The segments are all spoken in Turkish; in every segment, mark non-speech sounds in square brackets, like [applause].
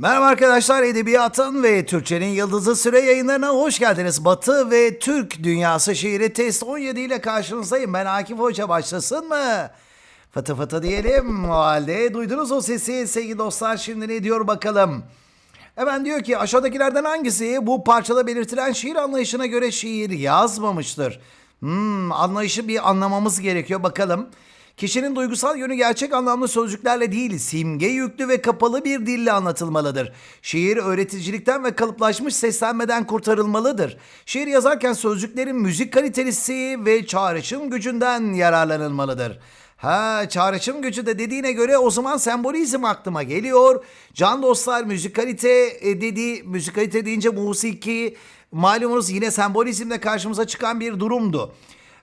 Merhaba arkadaşlar, Edebiyatın ve Türkçenin Yıldızı Süre yayınlarına hoş geldiniz. Batı ve Türk Dünyası Şiiri Test 17 ile karşınızdayım. Ben Akif Hoca başlasın mı? Fıtı fıtı diyelim. O halde duydunuz o sesi sevgili dostlar. Şimdi ne diyor bakalım. Hemen diyor ki aşağıdakilerden hangisi bu parçada belirtilen şiir anlayışına göre şiir yazmamıştır? Hmm, anlayışı bir anlamamız gerekiyor bakalım. Kişinin duygusal yönü gerçek anlamlı sözcüklerle değil, simge yüklü ve kapalı bir dille anlatılmalıdır. Şiir öğreticilikten ve kalıplaşmış seslenmeden kurtarılmalıdır. Şiir yazarken sözcüklerin müzik kalitesi ve çağrışım gücünden yararlanılmalıdır. Ha çağrışım gücü de dediğine göre o zaman sembolizm aklıma geliyor. Can dostlar müzikalite e, dedi müzikalite deyince musiki malumunuz yine sembolizmle karşımıza çıkan bir durumdu.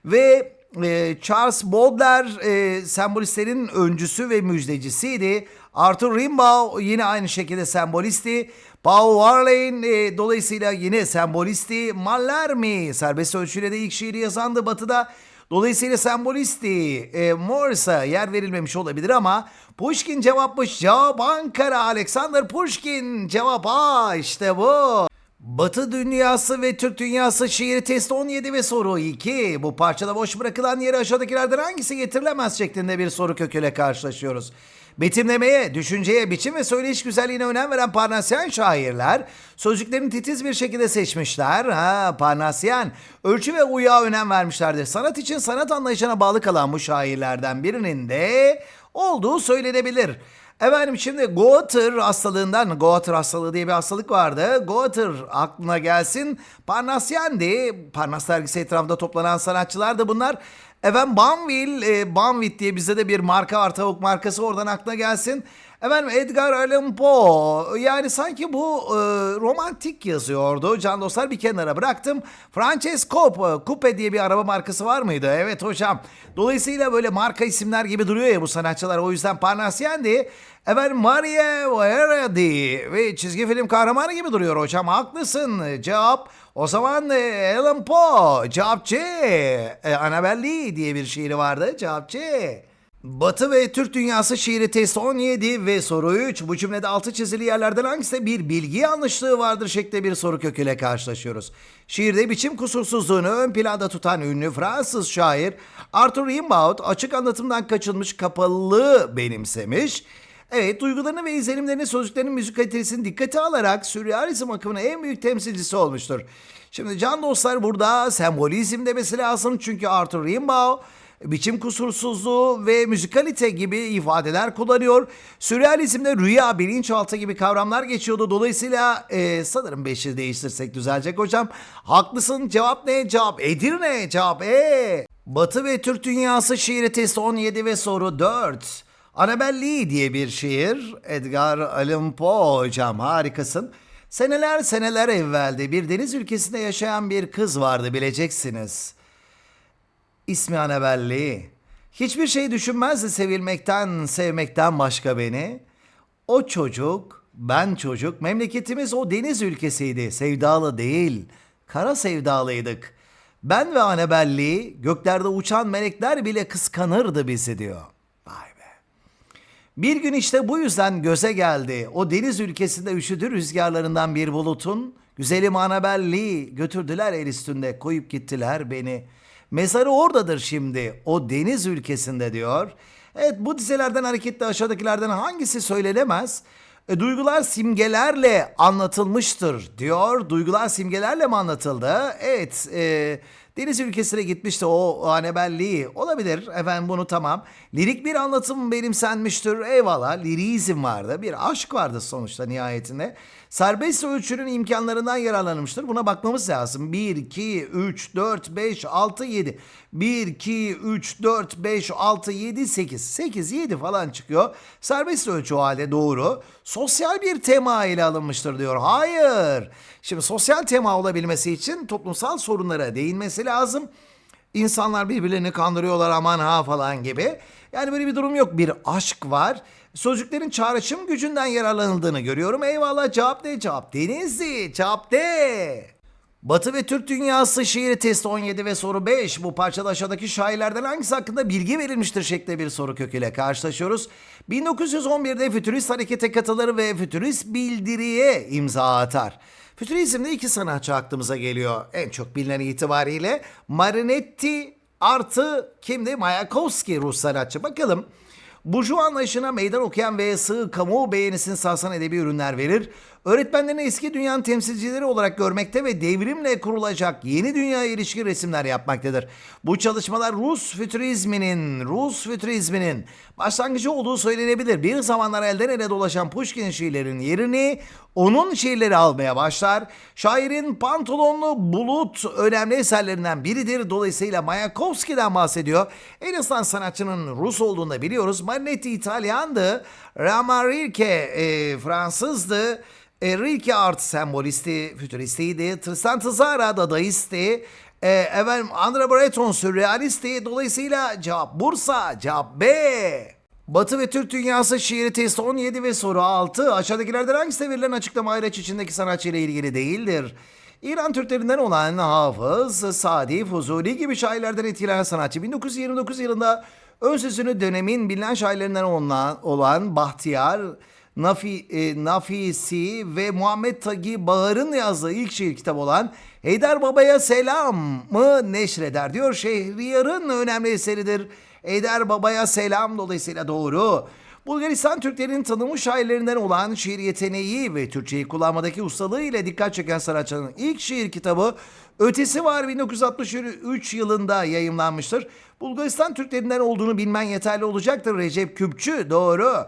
Ve e, Charles Baudelaire e, sembolistlerin öncüsü ve müjdecisiydi. Arthur Rimbaud yine aynı şekilde sembolisti. Paul Verlaine e, dolayısıyla yine sembolisti. Mallarmé serbest ölçüyle de ilk şiiri yazandı batıda. Dolayısıyla sembolisti. E, Morris'a yer verilmemiş olabilir ama Pushkin cevapmış. Cevap Ankara. Alexander Pushkin. Cevap A işte bu. Batı dünyası ve Türk dünyası şiiri testi 17 ve soru 2. Bu parçada boş bırakılan yere aşağıdakilerden hangisi getirilemez şeklinde bir soru köküyle karşılaşıyoruz. Betimlemeye, düşünceye, biçim ve söyleyiş güzelliğine önem veren Parnasyen şairler sözcüklerini titiz bir şekilde seçmişler. Ha, Parnasyen ölçü ve uyuğa önem vermişlerdir. Sanat için sanat anlayışına bağlı kalan bu şairlerden birinin de olduğu söylenebilir. Efendim şimdi Goiter hastalığından, Goiter hastalığı diye bir hastalık vardı. Goiter aklına gelsin. Parnasyendi. Parnas dergisi etrafında toplanan sanatçılar da bunlar. Efendim Banville, e, Banvit diye bizde de bir marka var tavuk markası oradan aklına gelsin. Efendim Edgar Allan Poe yani sanki bu e, romantik yazıyordu. Can dostlar bir kenara bıraktım. Frances Coupe, Coupe diye bir araba markası var mıydı? Evet hocam. Dolayısıyla böyle marka isimler gibi duruyor ya bu sanatçılar. O yüzden Parnasyen'di. Efendim Maria Verdi ve çizgi film kahramanı gibi duruyor hocam. Haklısın. Cevap o zaman e, Alan Poe. Cevap C. E, Lee diye bir şiiri vardı. Cevap C. Batı ve Türk Dünyası şiiri testi 17 ve soru 3. Bu cümlede altı çizili yerlerden hangisinde bir bilgi yanlışlığı vardır şeklinde bir soru köküyle karşılaşıyoruz. Şiirde biçim kusursuzluğunu ön planda tutan ünlü Fransız şair Arthur Rimbaud açık anlatımdan kaçınmış kapalılığı benimsemiş. Evet duygularını ve izlenimlerini sözcüklerin müzik kalitesini dikkate alarak sürrealizm akımının en büyük temsilcisi olmuştur. Şimdi can dostlar burada sembolizm demesi lazım çünkü Arthur Rimbaud biçim kusursuzluğu ve müzikalite gibi ifadeler kullanıyor. Sürrealizmde rüya, bilinçaltı gibi kavramlar geçiyordu. Dolayısıyla e, sanırım 5'i değiştirsek düzelecek hocam. Haklısın. Cevap ne? Cevap Edirne. Cevap E. Batı ve Türk Dünyası şiiri testi 17 ve soru 4. Annabel Lee diye bir şiir. Edgar Allan Poe hocam harikasın. Seneler seneler evvelde bir deniz ülkesinde yaşayan bir kız vardı bileceksiniz. İsmi Annabelli. Hiçbir şey düşünmezdi sevilmekten, sevmekten başka beni. O çocuk, ben çocuk, memleketimiz o deniz ülkesiydi. Sevdalı değil, kara sevdalıydık. Ben ve Annabelli göklerde uçan melekler bile kıskanırdı bizi diyor. Bir gün işte bu yüzden göze geldi. O deniz ülkesinde üşüdü rüzgarlarından bir bulutun. Güzelim Annabelli götürdüler el üstünde koyup gittiler beni. Mezarı oradadır şimdi o deniz ülkesinde diyor. Evet bu dizelerden hareketle aşağıdakilerden hangisi söylenemez? E, duygular simgelerle anlatılmıştır diyor. Duygular simgelerle mi anlatıldı? Evet. E, deniz ülkesine gitmişti o Annabelli. Olabilir. Efendim bunu tamam. Lirik bir anlatım benimsenmiştir. Eyvallah. Lirizm vardı. Bir aşk vardı sonuçta nihayetinde. Serbest ölçünün imkanlarından yararlanmıştır. Buna bakmamız lazım. 1, 2, 3, 4, 5, 6, 7. 1, 2, 3, 4, 5, 6, 7, 8. 8, 7 falan çıkıyor. Serbest ölçü o halde doğru. Sosyal bir tema ile alınmıştır diyor. Hayır. Şimdi sosyal tema olabilmesi için toplumsal sorunlara değinmesi lazım. İnsanlar birbirlerini kandırıyorlar aman ha falan gibi. Yani böyle bir durum yok. Bir aşk var. Sözcüklerin çağrışım gücünden yararlanıldığını görüyorum. Eyvallah cevap ne? Cevap Denizli. Cevap de. Batı ve Türk Dünyası şiiri testi 17 ve soru 5. Bu parçada aşağıdaki şairlerden hangisi hakkında bilgi verilmiştir şeklinde bir soru köküyle karşılaşıyoruz. 1911'de fütürist harekete katılır ve fütürist bildiriye imza atar. Fütürizmde iki sanatçı aklımıza geliyor. En çok bilinen itibariyle Marinetti artı kimdi? Mayakovski Rus sanatçı. Bakalım. Burjuva anlayışına meydan okuyan ve sığ kamu beğenisini sarsan edebi ürünler verir. Öğretmenlerini eski dünyanın temsilcileri olarak görmekte ve devrimle kurulacak yeni dünyaya ilişkin resimler yapmaktadır. Bu çalışmalar Rus fütürizminin, Rus fütürizminin başlangıcı olduğu söylenebilir. Bir zamanlar elden ele dolaşan Pushkin şiirlerinin yerini onun şiirleri almaya başlar. Şairin Pantolonlu Bulut önemli eserlerinden biridir. Dolayısıyla Mayakovski'den bahsediyor. En azından sanatçının Rus olduğunu da biliyoruz. Marinetti İtalyandı. Ramarilke e, Fransızdı. E, Rilke art sembolisti, fütüristiydi. Tristan Tzara dadaisti. E, efendim Andra Breton sürrealisti. Dolayısıyla cevap Bursa, cevap B. Batı ve Türk Dünyası şiiri testi 17 ve soru 6. Aşağıdakilerden hangisi verilen açıklama ayraç içindeki sanatçı ile ilgili değildir? İran Türklerinden olan Hafız, Sadi, Fuzuli gibi şairlerden etkilenen sanatçı 1929 yılında ön sözünü dönemin bilinen şairlerinden olan, Bahtiyar, Nafi, e, Nafisi ve Muhammed Tagi Bağır'ın yazdığı ilk şiir kitabı olan Heydar Baba'ya Selam'ı neşreder diyor. Şehriyar'ın önemli eseridir. Heydar Baba'ya Selam dolayısıyla doğru. Bulgaristan Türklerinin tanınmış şairlerinden olan şiir yeteneği ve Türkçeyi kullanmadaki ustalığı ile dikkat çeken sanatçının ilk şiir kitabı Ötesi Var 1963 yılında yayımlanmıştır. Bulgaristan Türklerinden olduğunu bilmen yeterli olacaktır. Recep Küpçü doğru.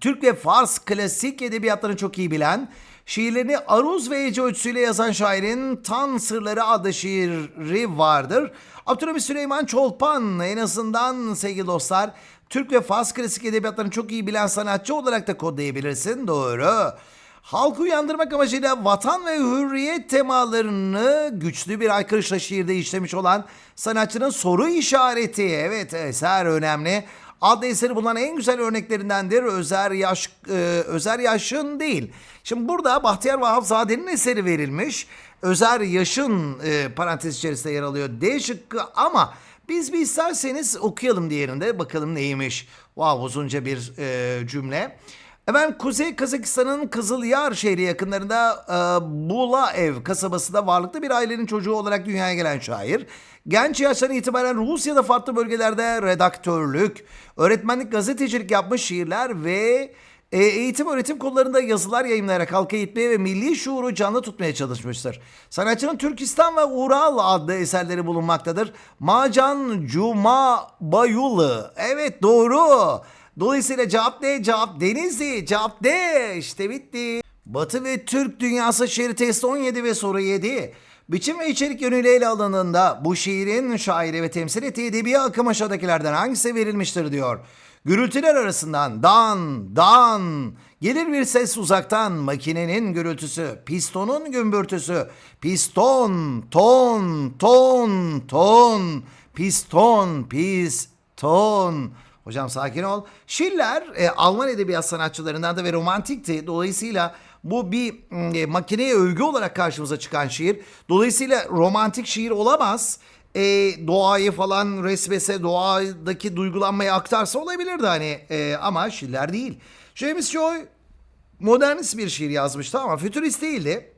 Türk ve Fars klasik edebiyatlarını çok iyi bilen, şiirlerini aruz ve hece ölçüsüyle yazan şairin Tan Sırları adlı şiiri vardır. Abdülhamit Süleyman Çolpan en azından sevgili dostlar Türk ve Fars klasik edebiyatlarını çok iyi bilen sanatçı olarak da kodlayabilirsin. Doğru. Halkı uyandırmak amacıyla vatan ve hürriyet temalarını güçlü bir aykırışla şiirde işlemiş olan sanatçının soru işareti. Evet eser önemli. Adlı eseri bulunan en güzel örneklerindendir. Özer Yaş, e, Özer Yaş'ın değil. Şimdi burada Bahtiyar Vahapzade'nin eseri verilmiş. Özer Yaş'ın e, parantez içerisinde yer alıyor. D şıkkı ama biz bir isterseniz okuyalım diyelim de bakalım neymiş. Wow uzunca bir e, cümle. Efendim Kuzey Kazakistan'ın Kızılyar şehri yakınlarında e, Bulaev kasabasında varlıklı bir ailenin çocuğu olarak dünyaya gelen şair. Genç yaştan itibaren Rusya'da farklı bölgelerde redaktörlük, öğretmenlik, gazetecilik yapmış şiirler ve e, eğitim öğretim konularında yazılar yayınlayarak halka eğitmeye ve milli şuuru canlı tutmaya çalışmıştır. Sanatçının Türkistan ve Ural adlı eserleri bulunmaktadır. Macan Cuma Bayulu. Evet doğru. Dolayısıyla cevap ne? Cevap Denizli. Cevap D. İşte bitti. Batı ve Türk Dünyası şiiri testi 17 ve soru 7. Biçim ve içerik yönüyle ele alındığında bu şiirin şairi ve temsil ettiği edebi akım aşağıdakilerden hangisi verilmiştir diyor. Gürültüler arasından dan, dan, gelir bir ses uzaktan, makinenin gürültüsü, pistonun gümbürtüsü, piston, ton, ton, ton, piston, piston. Hocam sakin ol. Schiller e, Alman edebiyat sanatçılarından da ve romantikti. Dolayısıyla bu bir e, makineye övgü olarak karşımıza çıkan şiir. Dolayısıyla romantik şiir olamaz. E, doğayı falan resmese, doğadaki duygulanmayı aktarsa olabilirdi hani. E, ama Schiller değil. James Joy modernist bir şiir yazmıştı ama fütürist değildi.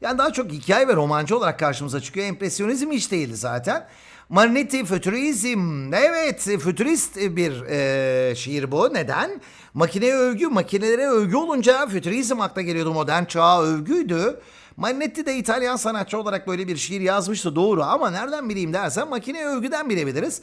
Yani daha çok hikaye ve romancı olarak karşımıza çıkıyor. Empresyonizm hiç değildi zaten. Marinetti fütürizm. Evet fütürist bir e, şiir bu. Neden? Makineye övgü, makinelere övgü olunca fütürizm akla geliyordu. Modern çağa övgüydü. Marinetti de İtalyan sanatçı olarak böyle bir şiir yazmıştı doğru ama nereden bileyim dersen makineye övgüden bilebiliriz.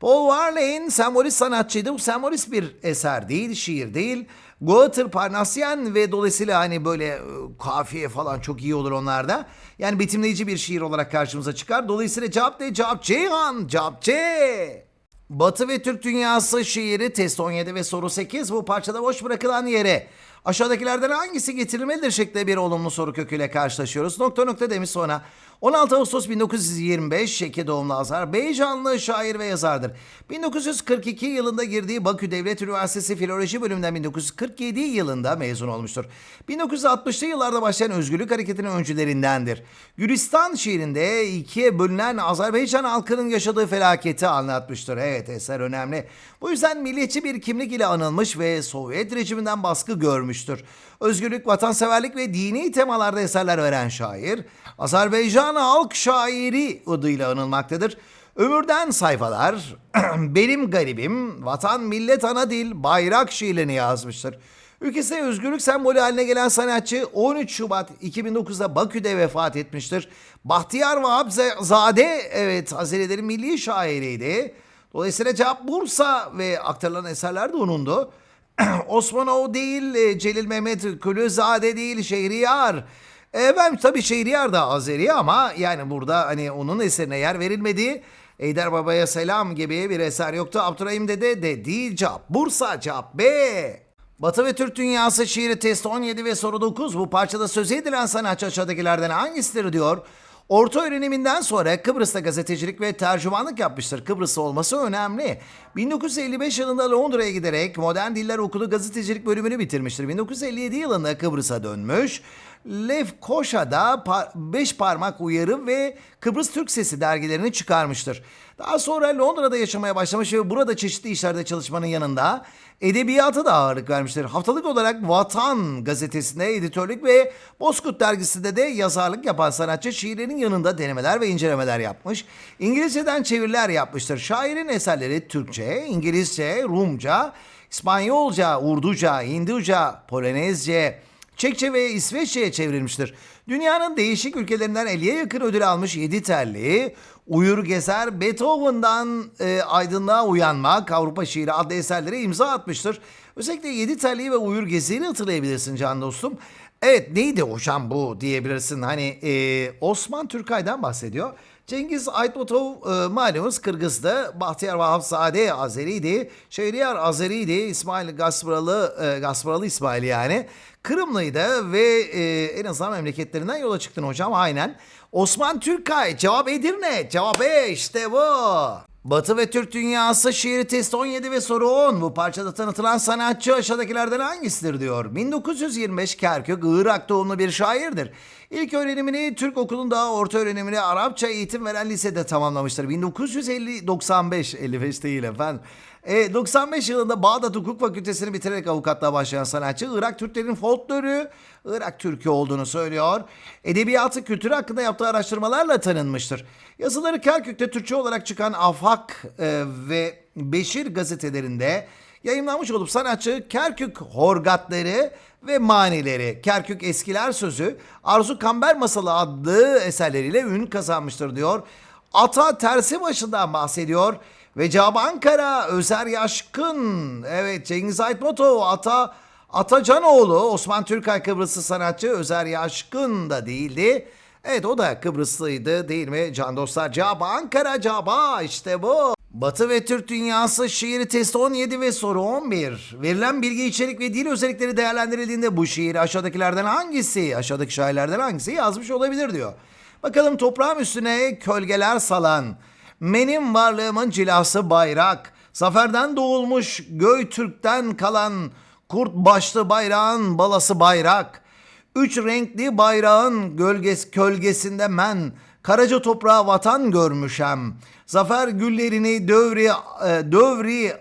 Paul Varley'in sembolist sanatçıydı. Bu sembolist bir eser değil, şiir değil. Guatr, Parnasyen ve dolayısıyla hani böyle e, kafiye falan çok iyi olur onlarda. Yani betimleyici bir şiir olarak karşımıza çıkar. Dolayısıyla cevap ne? Cevap Ceyhan. Cevap C. Batı ve Türk Dünyası şiiri test 17 ve soru 8 bu parçada boş bırakılan yere Aşağıdakilerden hangisi getirilmelidir şeklinde bir olumlu soru köküyle karşılaşıyoruz. Nokta nokta demiş sonra. 16 Ağustos 1925 Şeki doğumlu Azerbaycanlı şair ve yazardır. 1942 yılında girdiği Bakü Devlet Üniversitesi Filoloji bölümünden 1947 yılında mezun olmuştur. 1960'lı yıllarda başlayan özgürlük hareketinin öncülerindendir. Gülistan şiirinde ikiye bölünen Azerbaycan halkının yaşadığı felaketi anlatmıştır. Evet eser önemli. Bu yüzden milliyetçi bir kimlik ile anılmış ve Sovyet rejiminden baskı görmüştür. Özgürlük, vatanseverlik ve dini temalarda eserler veren şair, Azerbaycan halk şairi adıyla anılmaktadır. Ömürden sayfalar, [clears throat] benim garibim, vatan, millet, ana dil, bayrak şiirlerini yazmıştır. Ülkesinde özgürlük sembolü haline gelen sanatçı 13 Şubat 2009'da Bakü'de vefat etmiştir. Bahtiyar Vahapzade evet Azerilerin milli şairiydi. Dolayısıyla cevap Bursa ve aktarılan eserler de onundu. [clears throat] Osmanov değil, e, Celil Mehmet Külüzade değil, Şehriyar. E, ben tabii Şehriyar da Azeri ama yani burada hani onun eserine yer verilmedi. Eyder Baba'ya selam gibi bir eser yoktu. Abdurrahim Dede de değil cevap. Bursa cevap B. Batı ve Türk Dünyası şiiri test 17 ve soru 9. Bu parçada söz edilen sanatçı aşağıdakilerden hangisidir diyor. Orta öğreniminden sonra Kıbrıs'ta gazetecilik ve tercümanlık yapmıştır. Kıbrıs'ta olması önemli. 1955 yılında Londra'ya giderek Modern Diller Okulu gazetecilik bölümünü bitirmiştir. 1957 yılında Kıbrıs'a dönmüş. Lefkoşa'da 5 parmak uyarı ve Kıbrıs Türk Sesi dergilerini çıkarmıştır. Daha sonra Londra'da yaşamaya başlamış ve burada çeşitli işlerde çalışmanın yanında edebiyata da ağırlık vermiştir. Haftalık olarak Vatan gazetesinde editörlük ve Bozkurt dergisinde de yazarlık yapan sanatçı şiirlerin yanında denemeler ve incelemeler yapmış. İngilizceden çeviriler yapmıştır. Şairin eserleri Türkçe, İngilizce, Rumca, İspanyolca, Urduca, Hinduca, Polonezce, Çekçe ve İsveççe'ye çevrilmiştir. Dünyanın değişik ülkelerinden 50'ye yakın ödül almış 7 terli, Uyur Gezer, Beethoven'dan e, Aydınlığa Uyanmak, Avrupa Şiiri adlı eserlere imza atmıştır. Özellikle 7 terliği ve Uyur Gezer'i hatırlayabilirsin can dostum. Evet neydi hocam bu diyebilirsin. Hani e, Osman Türkay'dan bahsediyor. Cengiz Aytmatov e, malumunuz Kırgız'dı. Bahtiyar Vahapzade Azeri'ydi. Şehriyar Azeri'ydi. İsmail Gaspralı, e, Gaspralı İsmail yani. Kırımlıydı ve e, en azından memleketlerinden yola çıktın hocam aynen. Osman Türkay cevap Edirne. Cevap E işte bu. Batı ve Türk Dünyası şiiri test 17 ve soru 10. Bu parçada tanıtılan sanatçı aşağıdakilerden hangisidir diyor. 1925 Kerkük Irak doğumlu bir şairdir. İlk öğrenimini Türk okulunda, orta öğrenimini Arapça eğitim veren lisede tamamlamıştır. 1950 95 55 değil efendim. E, 95 yılında Bağdat Hukuk Fakültesini bitirerek avukatlığa başlayan sanatçı Irak Türklerin folklorü, Irak Türkü olduğunu söylüyor. Edebiyatı, kültürü hakkında yaptığı araştırmalarla tanınmıştır. Yazıları Kerkük'te Türkçe olarak çıkan Afak e, ve Beşir gazetelerinde yayınlanmış olup sanatçı Kerkük Horgatları ve Manileri, Kerkük Eskiler Sözü, Arzu Kamber Masalı adlı eserleriyle ün kazanmıştır diyor. Ata tersi başından bahsediyor. Ve cevap Ankara, Özer Yaşkın. Evet Cengiz Aytmatov, Ata Atacanoğlu, Osman Türkay Kıbrıslı sanatçı Özer Yaşkın da değildi. Evet o da Kıbrıslıydı değil mi can dostlar? Cevap Ankara cevaba işte bu. Batı ve Türk Dünyası şiiri testi 17 ve soru 11. Verilen bilgi, içerik ve dil özellikleri değerlendirildiğinde bu şiir aşağıdakilerden hangisi, aşağıdaki şairlerden hangisi yazmış olabilir diyor. Bakalım toprağım üstüne kölgeler salan, benim varlığımın cilası bayrak, zaferden doğulmuş Göğtürk'ten kalan kurt başlı bayrağın balası bayrak. Üç renkli bayrağın gölges kölgesinde men karaca toprağa vatan görmüşem. Zafer güllerini dövri e, dövri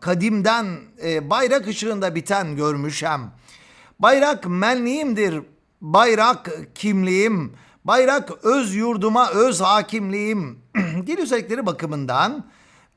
kadimden e, bayrak ışığında biten görmüşem. Bayrak menliğimdir, bayrak kimliğim, bayrak öz yurduma öz hakimliğim. [clears throat] Dil özellikleri bakımından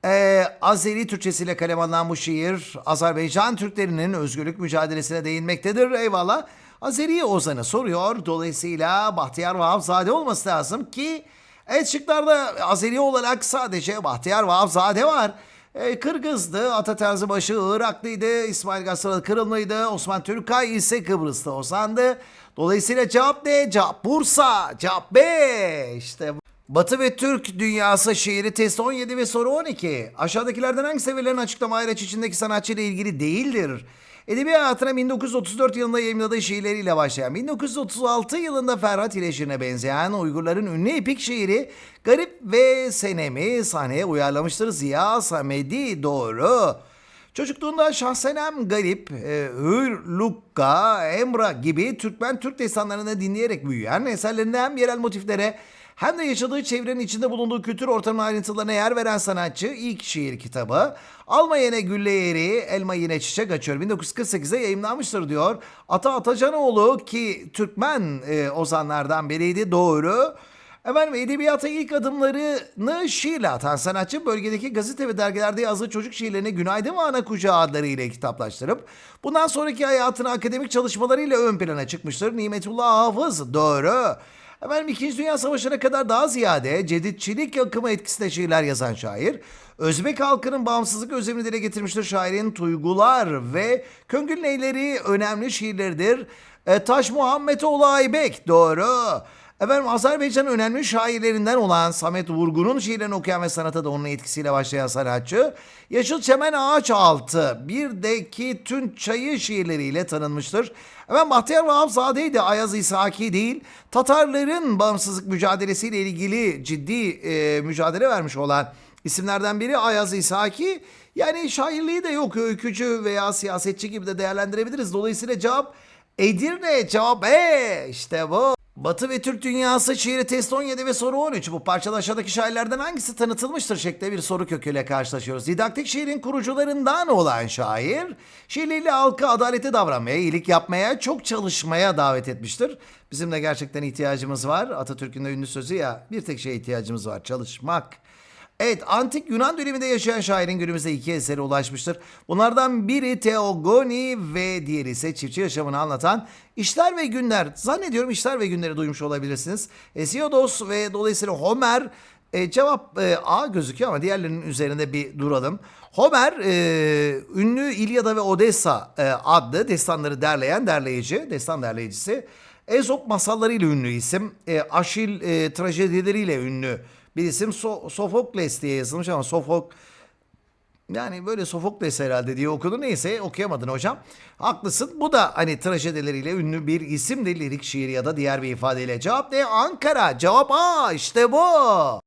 e, Azeri Türkçesiyle kalem alınan bu şiir Azerbaycan Türklerinin özgürlük mücadelesine değinmektedir. Eyvallah. Azeri Ozan'ı soruyor. Dolayısıyla Bahtiyar Vahapzade olması lazım ki evet şıklarda Azeri olarak sadece Bahtiyar Vahapzade var. E, Kırgız'dı, Ataterzibaşı Iraklıydı, İsmail Gassalı Kırımlıydı, Osman Türkay ise Kıbrıs'ta Ozan'dı. Dolayısıyla cevap ne? Cevap Bursa, cevap B. İşte bu. Batı ve Türk Dünyası şiiri test 17 ve soru 12. Aşağıdakilerden hangisi verilen açıklama ayraç içindeki sanatçı ile ilgili değildir? Edebi hayatına 1934 yılında yayınladığı şiirleriyle başlayan, 1936 yılında Ferhat ile Şirin'e benzeyen Uygurların ünlü epik şiiri Garip ve Senem'i sahneye uyarlamıştır Ziya Samedi doğru. Çocukluğunda Şahsenem Garip, e, Hür, Lukka, Emra gibi Türkmen Türk destanlarını dinleyerek büyüyen eserlerinde hem yerel motiflere hem de yaşadığı çevrenin içinde bulunduğu kültür ortamının ayrıntılarına yer veren sanatçı ilk şiir kitabı Alma Yine Gülle Yeri, Elma Yine Çiçek Açıyor 1948'de yayımlanmıştır diyor. Ata Atacanoğlu ki Türkmen e, ozanlardan biriydi doğru. Efendim edebiyata ilk adımlarını şiirle atan sanatçı bölgedeki gazete ve dergilerde yazdığı çocuk şiirlerini Günaydın ve Ana Kucağı adlarıyla kitaplaştırıp bundan sonraki hayatını akademik çalışmalarıyla ön plana çıkmıştır. Nimetullah Hafız doğru. Efendim İkinci Dünya Savaşı'na kadar daha ziyade ceditçilik akımı etkisinde şiirler yazan şair, Özbek halkının bağımsızlık özlemini dile getirmiştir şairin Tuygular ve Köngül Neyleri önemli şiirleridir. E, Taş Muhammedoğlu Aybek doğru. Efendim Azerbaycan'ın önemli şairlerinden olan Samet Vurgun'un şiirlerini okuyan ve sanata da onun etkisiyle başlayan sanatçı Yaşıl Çemen Ağaç Altı bir deki Tün Çayı şiirleriyle tanınmıştır. Efendim Bahtiyar Vahapzade'yi de Ayaz İshaki değil Tatarların bağımsızlık mücadelesiyle ilgili ciddi e, mücadele vermiş olan isimlerden biri Ayaz İshaki. Yani şairliği de yok öykücü veya siyasetçi gibi de değerlendirebiliriz. Dolayısıyla cevap Edirne cevap E işte bu. Batı ve Türk Dünyası şiiri test 17 ve soru 13. Bu parçada aşağıdaki şairlerden hangisi tanıtılmıştır şeklinde bir soru köküyle karşılaşıyoruz. Didaktik şiirin kurucularından olan şair, şiirleriyle halka adalete davranmaya, iyilik yapmaya, çok çalışmaya davet etmiştir. Bizim de gerçekten ihtiyacımız var. Atatürk'ün de ünlü sözü ya, bir tek şeye ihtiyacımız var, çalışmak. Evet, antik Yunan döneminde yaşayan şairin günümüzde iki eseri ulaşmıştır. Bunlardan biri Teogoni ve diğeri ise çiftçi yaşamını anlatan İşler ve Günler. Zannediyorum İşler ve Günler'i duymuş olabilirsiniz. Hesiodos ve dolayısıyla Homer e, cevap e, A gözüküyor ama diğerlerinin üzerinde bir duralım. Homer e, ünlü İlyada ve Odessa e, adlı destanları derleyen derleyici, destan derleyicisi. Ezop masallarıyla ünlü isim. E, Aşil e, trajedileriyle ünlü bir isim so- Sofokles diye yazılmış ama Sofok yani böyle Sofokles herhalde diye okudu. Neyse okuyamadın hocam. Haklısın. Bu da hani trajedileriyle ünlü bir isim de lirik şiir ya da diğer bir ifadeyle. Cevap ne? Ankara. Cevap A. işte bu.